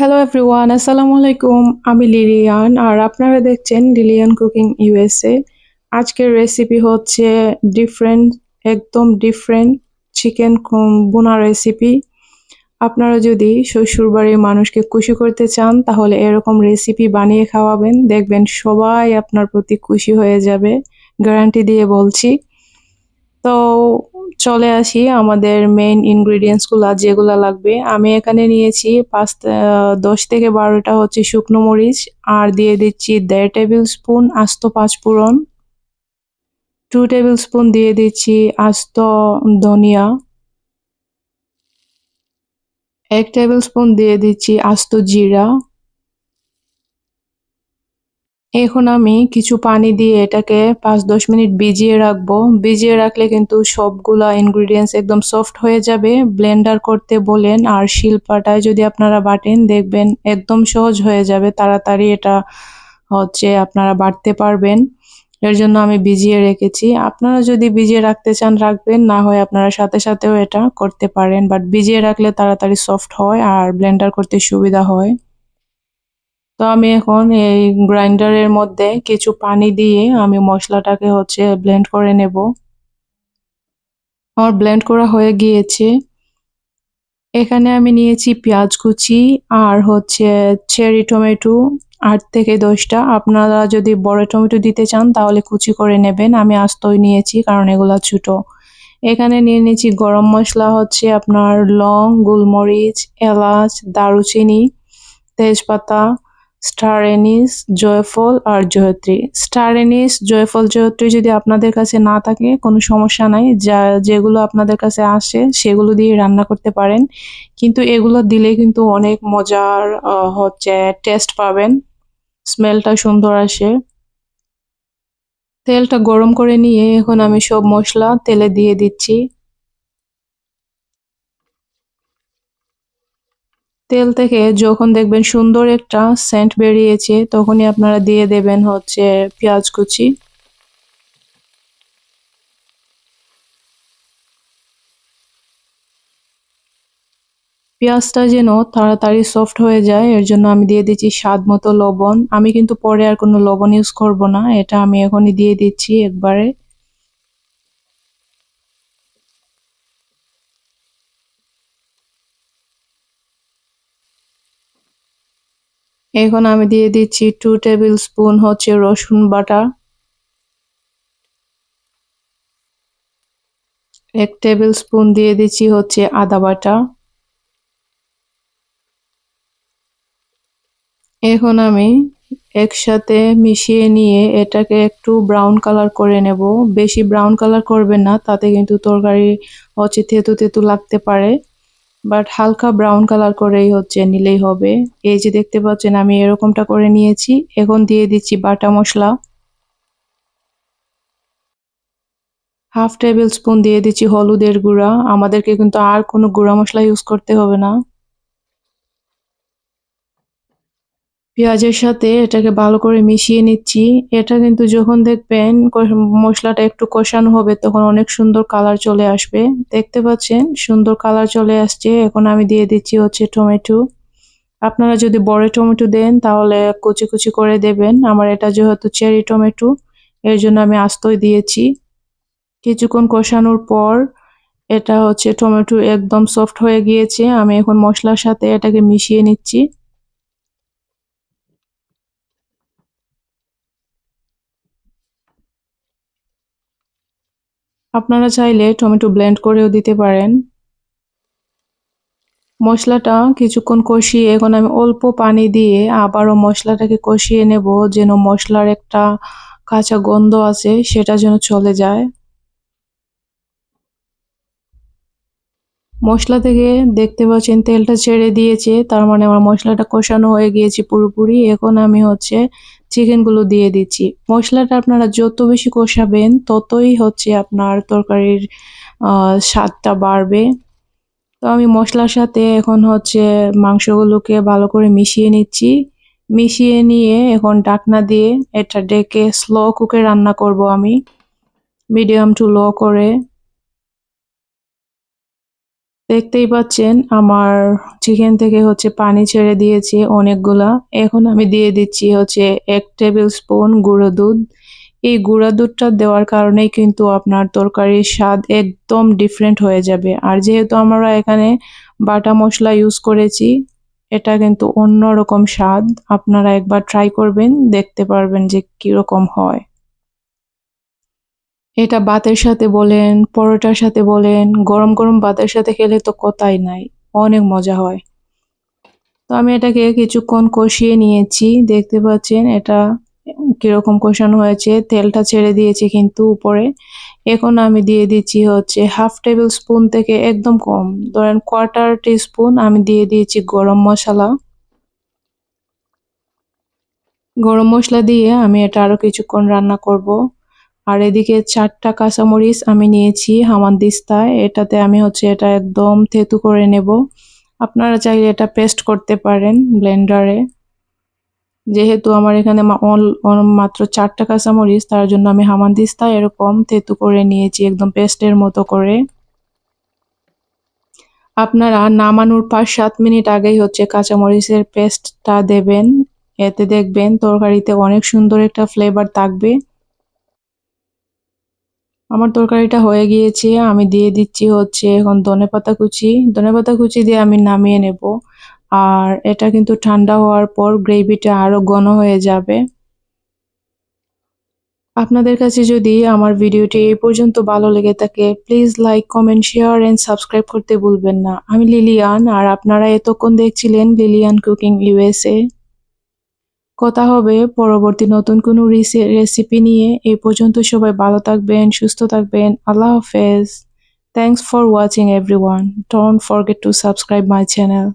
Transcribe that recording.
Hello everyone আসসালামু আলাইকুম আমি লিলিয়ান আর আপনারা দেখছেন লিলিয়ান কুকিং ইউএসএ আজকের রেসিপি হচ্ছে ডিফারেন্ট একদম ডিফারেন্ট চিকেন বোনা রেসিপি আপনারা যদি শ্বশুরবাড়ির মানুষকে খুশি করতে চান, তাহলে এরকম রেসিপি বানিয়ে খাওয়াবেন। দেখবেন সবাই আপনার প্রতি খুশি হয়ে যাবে। গ্যারান্টি দিয়ে বলছি। তো চলে আসি আমাদের মেইন ইনগ্রিডিয়েন্টসগুলো যেগুলো লাগবে। আমি এখানে নিয়েছি পাঁচ দশ থেকে বারোটা হচ্ছে শুকনো মরিচ, আর দিয়ে দিচ্ছি দেড় টেবিল স্পুন আস্ত পাঁচ পাঁচফোড়ন টু টেবিল স্পুন দিয়ে দিচ্ছি আস্ত ধনিয়া, এক টেবিল স্পুন দিয়ে দিচ্ছি আস্ত জিরা এখন আমি কিছু পানি দিয়ে এটাকে পাঁচ দশ মিনিট ভিজিয়ে রাখব। ভিজিয়ে রাখলে কিন্তু সবগুলা ইনগ্রিডিয়েন্টস একদম সফট হয়ে যাবে। ব্লেন্ডার করতে বলেন আর শিলপাটায় যদি আপনারা বাটেন, দেখবেন একদম সহজ হয়ে যাবে। তাড়াতাড়ি এটা হচ্ছে আপনারা বাটতে পারবেন। এর জন্য আমি ভিজিয়ে রেখেছি। আপনারা যদি ভিজিয়ে রাখতে চান, রাখবেন। না হয় আপনারা সাথে সাথেও এটা করতে পারেন। বাট ভিজিয়ে রাখলে তাড়াতাড়ি সফট হয় আর ব্লেন্ডার করতে সুবিধা হয়। তো আমি এখন এই গ্রাইন্ডারের মধ্যে কিছু পানি দিয়ে আমি মশলাটাকে হচ্ছে ব্লেন্ড করে নেব। আমার ব্লেন্ড করা হয়ে গিয়েছে। এখানে আমি নিয়েছি পেঁয়াজ কুচি আর হচ্ছে চেরি টমেটো আট থেকে দশটা। আপনারা যদি বড় টমেটো দিতে চান তাহলে কুচি করে নেবেন। আমি আস্তই নিয়েছি কারণ এগুলা ছোটো। এখানে নিয়ে নিয়েছি গরম মশলা হচ্ছে আপনার লং, গোলমরিচ, এলাচ, দারুচিনি, তেজপাতা স্টার এনিস জয়ফল আর জয়ত্রী। স্টার এনিস জয়ফল, জয়ত্রী যদি আপনাদের কাছে না থাকে, কোনো সমস্যা নাই। যা, যেগুলো আপনাদের কাছে আসে, সেগুলো দিয়ে রান্না করতে পারেন। কিন্তু এগুলো দিলে কিন্তু অনেক মজার হচ্ছে টেস্ট পাবেন। স্মেলটা সুন্দর আসে। তেলটা গরম করে নিয়ে এখন আমি সব মশলা তেলে দিয়ে দিচ্ছি। তেল থেকে যখন দেখবেন সুন্দর একটা সেন্ট বেরিয়েছে, তখনই আপনারা দিয়ে দেবেন হচ্ছে পেঁয়াজ কুচি। পেঁয়াজটা যেন তাড়াতাড়ি সফট হয়ে যায়, এর জন্য আমি দিয়ে দিচ্ছি স্বাদ মতো লবণ। আমি কিন্তু পরে আর কোনো লবণ ইউজ করব না, এটা আমি এখনই দিয়ে দিচ্ছি একবারে। এখন আমি দিয়ে দিচ্ছি টু টেবিল স্পুন হচ্ছে রসুন বাটা, এক টেবিল স্পুন দিয়ে দিচ্ছি হচ্ছে আদা বাটা। এখন আমি একসাথে মিশিয়ে নিয়ে এটাকে একটু ব্রাউন কালার করে নেব। বেশি ব্রাউন কালার করবেন না, তাতে কিন্তু তরকারি হচ্ছে তেতু তেতু লাগতে পারে। বাট হালকা ব্রাউন কালার করেই হচ্ছে নিলেই হবে। এই যে দেখতে পাচ্ছেন, আমি এরকমটা করে নিয়েছি। এখন দিয়ে দিচ্ছি বাটা মশলা। হাফ টেবিল স্পুন দিয়ে দিচ্ছি হলুদের গুঁড়া। আমাদেরকে কিন্তু আর কোনো গুঁড়া মশলা ইউজ করতে হবে না। পেঁয়াজের সাথে এটাকে ভালো করে মিশিয়ে নিচ্ছি। এটা কিন্তু যখন দেখবেন মশলাটা একটু কষানো হবে তখন অনেক সুন্দর কালার চলে আসবে। দেখতে পাচ্ছেন? সুন্দর কালার চলে আসছে। এখন আমি দিয়ে দিচ্ছি হচ্ছে টমেটো। আপনারা যদি বড় টমেটো দেন তাহলে কুচি কুচি করে দেবেন। আমার এটা যেহেতু চেরি টমেটো, এর জন্য আমি আস্তই দিয়েছি। কিছুক্ষণ কষানোর পর এটা হচ্ছে টমেটো একদম সফট হয়ে গিয়েছে। আমি এখন মশলার সাথে এটাকে মিশিয়ে নিচ্ছি। আপনারা চাইলে টমেটো ব্লেন্ড করেও দিতে পারেন। মশলাটা কিছুক্ষণ কষিয়ে, এখন আমি অল্প পানি দিয়ে আবারও মশলাটাকে কষিয়ে নেব, যেন মশলার একটা কাঁচা গন্ধ আছে, সেটা যেন চলে যায়। মশলা থেকে দেখতে পাচ্ছেন তেলটা ছেড়ে দিয়েছে, তার মানে আমার মশলাটা কষানো হয়ে গিয়েছে পুরোপুরি। এখন আমি হচ্ছে চিকেনগুলো দিয়ে দিচ্ছি। মশলাটা আপনারা যত বেশি কষাবেন, ততই হচ্ছে আপনার তরকারির স্বাদটা বাড়বে। তো আমি মশলার সাথে এখন হচ্ছে মাংসগুলোকে ভালো করে মিশিয়ে নিচ্ছি। মিশিয়ে নিয়ে এখন ডাকনা দিয়ে এটা ডেকে স্লো কুকে রান্না করব আমি। মিডিয়াম টু লো করে। দেখতেই পাচ্ছেন, আমার চিকেন থেকে হচ্ছে পানি ছেড়ে দিয়েছে অনেকগুলা। এখন আমি দিয়ে দিচ্ছি হচ্ছে এক টেবিল স্পুন গুঁড়ো দুধ। এই গুঁড়া দুধটা দেওয়ার কারণেই কিন্তু আপনার তরকারির স্বাদ একদম ডিফারেন্ট হয়ে যাবে। আর যেহেতু আমরা এখানে বাটা মশলা ইউজ করেছি, এটা কিন্তু অন্যরকম স্বাদ। আপনারা একবার ট্রাই করবেন, দেখতে পারবেন যে কীরকম হয়। এটা ভাতের সাথে বলেন, পরোটার সাথে বলেন, গরম গরম ভাতের সাথে খেলে তো কথাই নাই, অনেক মজা হয়। তো আমি এটাকে কিছুক্ষণ কষিয়ে নিয়েছি, দেখতে পাচ্ছেন এটা কীরকম কষানো হয়েছে, তেলটা ছেড়ে দিয়েছি কিন্তু উপরে। এখন আমি দিয়ে দিচ্ছি হচ্ছে হাফ টেবিল স্পুন থেকে একদম কম, ধরেন কোয়ার্টার স্পুন আমি দিয়ে দিয়েছি গরম মশলা। গরম মশলা দিয়ে আমি এটা আরও কিছুক্ষণ রান্না করব। আর এদিকে চারটা কাঁচামরিচ আমি নিয়েছি হামানদিস্তায় এটাতে আমি হচ্ছে এটা একদম থেতু করে নেব। আপনারা চাইলে এটা পেস্ট করতে পারেন ব্লেন্ডারে। যেহেতু আমার এখানে মাত্র চারটা কাঁচামরিচ, তার জন্য আমি হামানদিস্তা এরকম তেতু করে নিয়েছি, একদম পেস্টের মতো করে। আপনারা নামানোর পাঁচ সাত মিনিট আগেই হচ্ছে কাঁচামরিচের পেস্টটা দেবেন। এতে দেখবেন তরকারিতে অনেক সুন্দর একটা ফ্লেভার থাকবে। আমার তরকারিটা হয়ে গিয়েছে, আমি দিয়ে দিচ্ছি হচ্ছে এখন ধনে পাতা কুচি। ধনে পাতা কুচি দিয়ে আমি নামিয়ে নেব। আর এটা কিন্তু ঠান্ডা হওয়ার পর গ্রেভিটা আরও ঘন হয়ে যাবে। আপনাদের কাছে যদি আমার ভিডিওটি এই পর্যন্ত ভালো লেগে থাকে please like comment share and subscribe করতে ভুলবেন না। আমি লিলিয়ান, আর আপনারা এতক্ষণ দেখছিলেন লিলিয়ান কুকিং ইউএসএ কথা হবে, পরবর্তী নতুন কোনো রেসিপি নিয়ে। এই পর্যন্ত সবাই ভালো থাকবেন, সুস্থ থাকবেন। আল্লাহ হাফেজ। Thanks for watching everyone don't forget to subscribe my channel